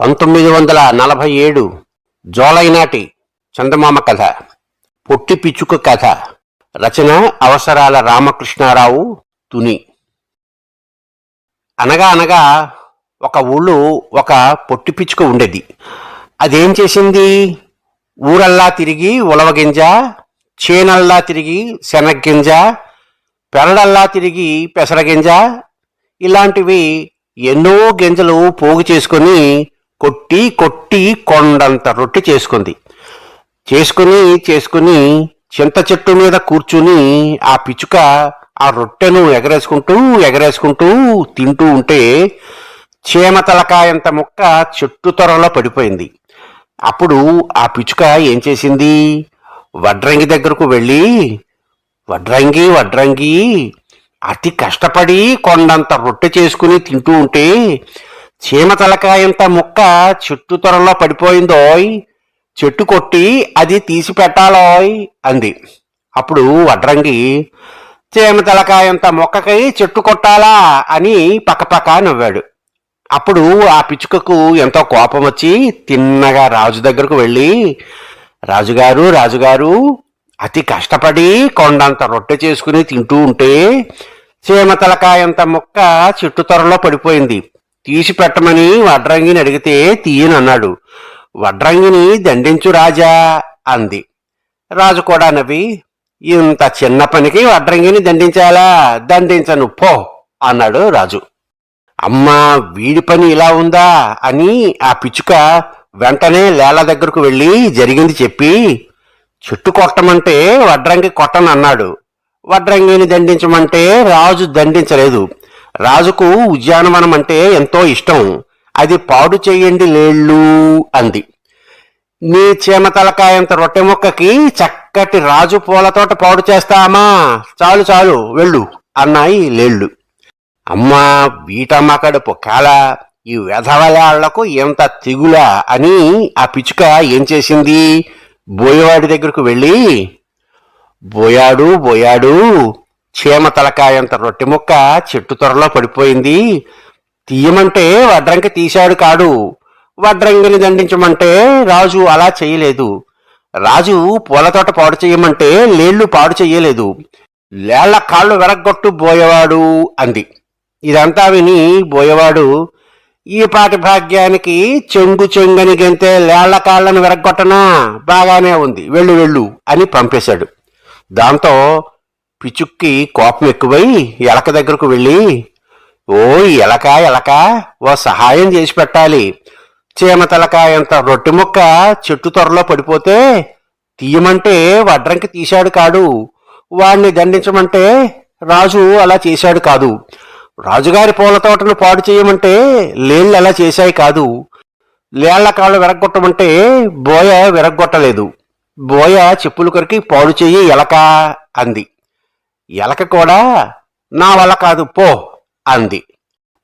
పంతొమ్మిది వందల నలభై ఏడు జోలై నాటి చందమామ కథ పొట్టి పిచ్చుక కథ రచన అవసరాల రామకృష్ణారావు తుని. అనగా అనగా ఒక ఊళ్ళో ఒక పొట్టి పిచ్చుక ఉండేది. అదేం చేసింది? ఊరల్లా తిరిగి ఉలవగింజ చేనల్లా తిరిగి శనగ్గింజ పెరడల్లా తిరిగి పెసరగింజ ఇలాంటివి ఎన్నో గింజలు పోగు చేసుకొని కొట్టి కొట్టి కొండంత రొట్టె చేసుకుంది. చేసుకుని చేసుకుని చింత చెట్టు మీద కూర్చుని ఆ పిచ్చుక ఆ రొట్టెను ఎగరేసుకుంటూ ఎగరేసుకుంటూ తింటూ ఉంటే చీమ తలకాయంత ముక్క చెట్టు త్వరలో పడిపోయింది. అప్పుడు ఆ పిచ్చుక ఏం చేసింది? వడ్రంగి దగ్గరకు వెళ్ళి వడ్రంగి వడ్రంగి అతి కష్టపడి కొండంత రొట్టె చేసుకుని తింటూ ఉంటే చీమ తలకాయంత ముక్క చెట్టు త్వరలో పడిపోయిందోయ్ చెట్టు కొట్టి అది తీసి పెట్టాలోయ్ అంది. అప్పుడు వడ్రంగి చీమ తలకాయంత మొక్కకై చెట్టు కొట్టాలా? అని పక్కపక్క నవ్వాడు. అప్పుడు ఆ పిచ్చుకకు ఎంతో కోపం వచ్చి తిన్నగా రాజు దగ్గరకు వెళ్ళి రాజుగారు రాజుగారు అతి కష్టపడి కొండంత రొట్టె చేసుకుని తింటూ ఉంటే చీమ తలకాయంత ముక్క చెట్టు త్వరలో పడిపోయింది. తీసి పెట్టమని వడ్రంగిని అడిగితే తీయనన్నాడు వడ్రంగిని దండించు రాజా అంది. రాజు కూడా నవ్వి ఇంత చిన్న పనికి వడ్రంగిని దండించాలా? దండించను పో అన్నాడు రాజు. అమ్మా వీడి పని ఇలా ఉందా అని ఆ పిచ్చుక వెంటనే లేల దగ్గరకు వెళ్ళి జరిగింది చెప్పి చెట్టు కొట్టమంటే వడ్రంగి కొట్టనన్నాడు. వడ్రంగిని దండించమంటే రాజు దండించలేదు. రాజుకు ఉద్యానవనం అంటే ఎంతో ఇష్టం. అది పాడు చేయండి లేళ్ళు అంది. నీ చీమ తలకాయంత రొట్టె ముక్కకి చక్కటి రాజు పూలతోట పాడు చేస్తామా? చాలు చాలు వెళ్ళు అన్నాయి లేళ్ళు. అమ్మా వీటమ్మకడు పొక్కాల ఈ వెధవలాళ్ళకు ఎంత తిగులా అని ఆ పిచ్చుక ఏం చేసింది? బోయవాడి దగ్గరకు వెళ్ళి బోయాడు బోయాడు చీమ తలకాయంత రొట్టె ముక్క చెట్టు త్వరలో పడిపోయింది. తీయమంటే వడ్రంకి తీశాడు కాడు. వడ్రంగిని దండించమంటే రాజు అలా చేయలేదు. రాజు పూలతోట పాడు చేయమంటే లేళ్ళు పాడు చెయ్యలేదు లేళ్ళ కాళ్ళు వెరగొట్టు బోయవాడు అంది. ఇదంతా విని బోయవాడు ఈ పాటి భాగ్యానికి చెంగు చెంగని గెంతే లేళ్ళ కాళ్ళను వెరగొట్టనా బాగానే ఉంది. వెళ్ళు వెళ్ళు అని పంపేశాడు. దాంతో పిచుక్కి కోపం ఎక్కువై ఎలక దగ్గరకు వెళ్ళి ఓ ఎలక ఎలక ఓ సహాయం చేసి పెట్టాలి. చీమ ఎంత రొట్టె ముక్క చెట్టు త్వరలో పడిపోతే తీయమంటే వడ్రంకి తీశాడు కాడు. వాణ్ణి దండించమంటే రాజు అలా చేశాడు కాదు. రాజుగారి పూల తోటను పాడు చేయమంటే లేళ్ళు అలా చేశాయి కాదు. లేళ్ళ కాళ్ళు విరగ్గొట్టమంటే బోయ విరగ్గొట్టలేదు. బోయ చెప్పులు కొరికి పాడు చెయ్యి ఎలక అంది. ఎలక కూడా నా వల్ల కాదు పో అంది.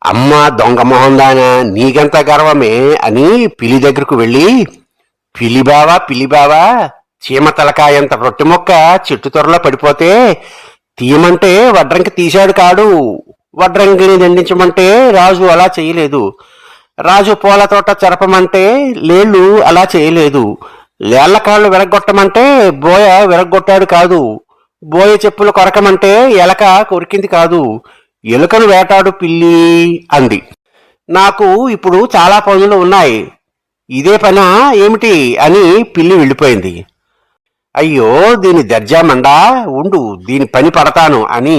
అమ్మ దొంగ మొహందానా నీకెంత గర్వమే అని పిలి దగ్గరకు వెళ్ళి పిలిబావా పిలిబావా చీమ తలకాయంత రొట్టె మొక్క చెట్టు త్వరలో పడిపోతే తీయమంటే వడ్రంకి తీశాడు కాడు. వడ్రంగిని దండించమంటే రాజు అలా చేయలేదు. రాజు పూల తోట చెరపమంటే లేళ్ళు అలా చేయలేదు. లేళ్ళ కాళ్ళు విరగొట్టమంటే బోయ విరగొట్టాడు కాదు. బోయ చెప్పులు కొరకమంటే ఎలక కొరికింది కాదు. ఎలుకను వేటాడు పిల్లి అంది. నాకు ఇప్పుడు చాలా పనులు ఉన్నాయి. ఇదే పనా ఏమిటి అని పిల్లి వెళ్ళిపోయింది. అయ్యో దీని దర్జామండా ఉండు దీని పని పడతాను అని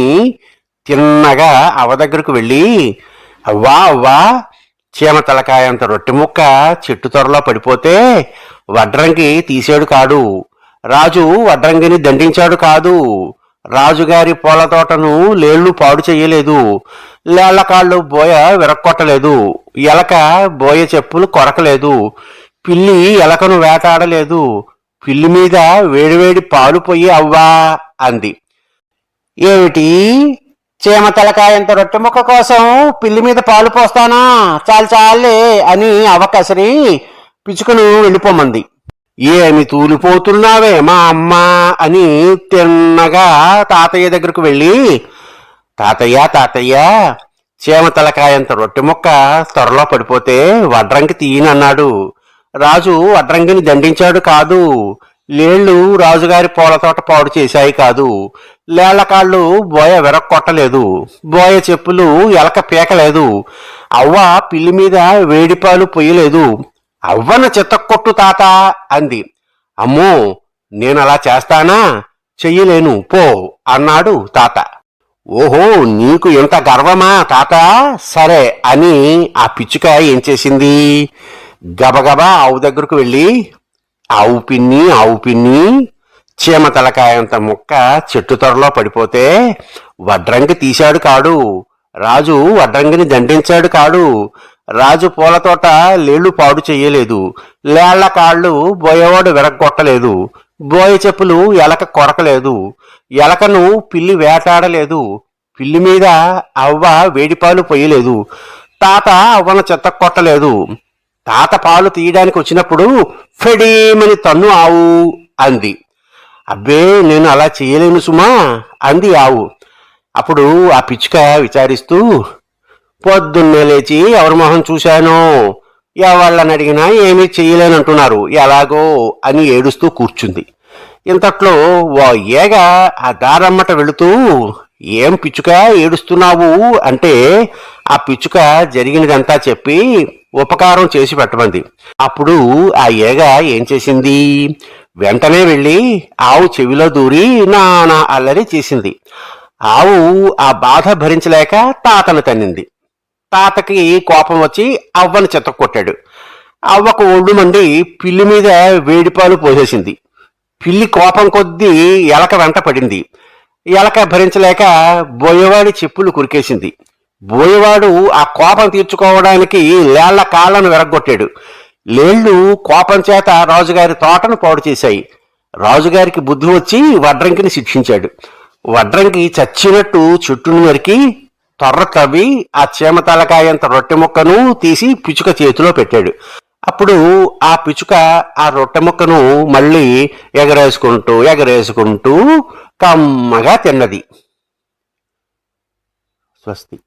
తిన్నగా అవ దగ్గరకు వెళ్ళి అవ్వా అవ్వా చీమ తలకాయంత రొట్టె ముక్క చెట్టు త్వరలో పడిపోతే వడ్రంకి తీసేడు కాడు. రాజు వడ్రంగిని దండించాడు కాదు. రాజుగారి పూల తోటను లేళ్ళు పాడు చెయ్యలేదు లేళ్ళకాళ్ళు బోయ విరక్కొట్టలేదు. ఎలక బోయ చెప్పులు కొరకలేదు. పిల్లి ఎలకను వేటాడలేదు. పిల్లి మీద వేడివేడి పాలు పొయ్యి అవ్వా అంది. ఏమిటి? చీమ తలకాయంత రొట్టె ముక్క కోసం పిల్లి మీద పాలు పోస్తానా? చాలు చాలే అని అవకాశని పిచ్చుకును వెళ్ళిపోమంది. ఏమి తూలిపోతున్నావే మా అమ్మ అని తిన్నగా తాతయ్య దగ్గరకు వెళ్ళి తాతయ్య తాతయ్య చేమ తలకాయంత రొట్టె ముక్క త్వరలో పడిపోతే వడ్రంకి తీయనన్నాడు. రాజు వడ్రంగిని దండించాడు కాదు లేళ్ళు రాజుగారి పూల తోట పాడు చేశాయి కాదు. లేళ్ళకాళ్ళు బోయ వెరక్కొట్టలేదు బోయ చెప్పులు ఎలక పీకలేదు. అవ్వ పిల్లి మీద వేడిపాలు పొయ్యలేదు. అవ్వన చెత్తకొట్టు తాత అంది. అమ్మో నేను అలా చేస్తానా? చెయ్యలేను పో అన్నాడు తాత. ఓహో నీకు ఇంత గర్వమా తాత? సరే అని ఆ పిచ్చుక ఏం చేసింది? గబగబా ఆవు దగ్గరకు వెళ్ళి ఆవు పిన్ని ఆవు పిన్ని చీమ తలకాయంత ముక్క చెట్టు త్వరలో పడిపోతే వడ్రంగి తీశాడు కాడు. రాజు వడ్రంగిని దండించాడు కాడు. రాజు పూల తోట లేళ్ళు పాడు చెయ్యలేదు. లేళ్ళ కాళ్ళు బోయవాడు విరగొట్టలేదు బోయ చెప్పులు ఎలక కొరకలేదు. ఎలకను పిల్లి వేటాడలేదు. పిల్లి మీద అవ్వ వేడిపాలు పొయ్యలేదు. తాత అవ్వను చెత్త కొట్టలేదు తాత పాలు తీయడానికి వచ్చినప్పుడు ఫెడీమని తన్ను ఆవు అంది. అబ్బే నేను అలా చేయలేను సుమా అంది ఆవు. అప్పుడు ఆ పిచ్చుక విచారిస్తూ పొద్దున్నే లేచి ఎవరి మొహం చూశానో? ఎవళ్ళని అడిగినా ఏమీ చేయలేనంటున్నారు. ఎలాగో అని ఏడుస్తూ కూర్చుంది. ఇంతట్లో ఓ ఏగ ఆ దారమ్మట వెళుతూ ఏం పిచ్చుక ఏడుస్తున్నావు? అంటే ఆ పిచ్చుక జరిగినదంతా చెప్పి ఉపకారం చేసి పెట్టమంది. అప్పుడు ఆ ఏగ ఏం చేసింది? వెంటనే వెళ్ళి ఆవు చెవిలో దూరి నానా అల్లరి చేసింది. ఆవు ఆ బాధ భరించలేక తాతను తన్నింది. తాతకి కోపం వచ్చి అవ్వను చెత్తకొట్టాడు అవ్వకు ఒళ్ళు మండి పిల్లి మీద వేడిపాలు పోసేసింది. పిల్లి కోపం కొద్దీ ఎలక వెంట పడింది. ఎలక భరించలేక బోయవాడి చెప్పులు కురికేసింది. బోయవాడు ఆ కోపం తీర్చుకోవడానికి లేళ్ళ కాళ్ళను విరగ్గొట్టాడు. లేళ్ళు కోపం చేత రాజుగారి తోటను పాడు చేశాయి. రాజుగారికి బుద్ధి వచ్చి వడ్రంకిని శిక్షించాడు. వడ్రంకి చచ్చినట్టు చెట్టును నరికి తొర్ర తవ్వి ఆ చీమ తలకాయంత రొట్టె ముక్కను తీసి పిచుక చేతిలో పెట్టాడు. అప్పుడు ఆ పిచుక ఆ రొట్టె ముక్కను మళ్ళీ ఎగరేసుకుంటూ ఎగరేసుకుంటూ కమ్మగా తిన్నది. స్వస్తి.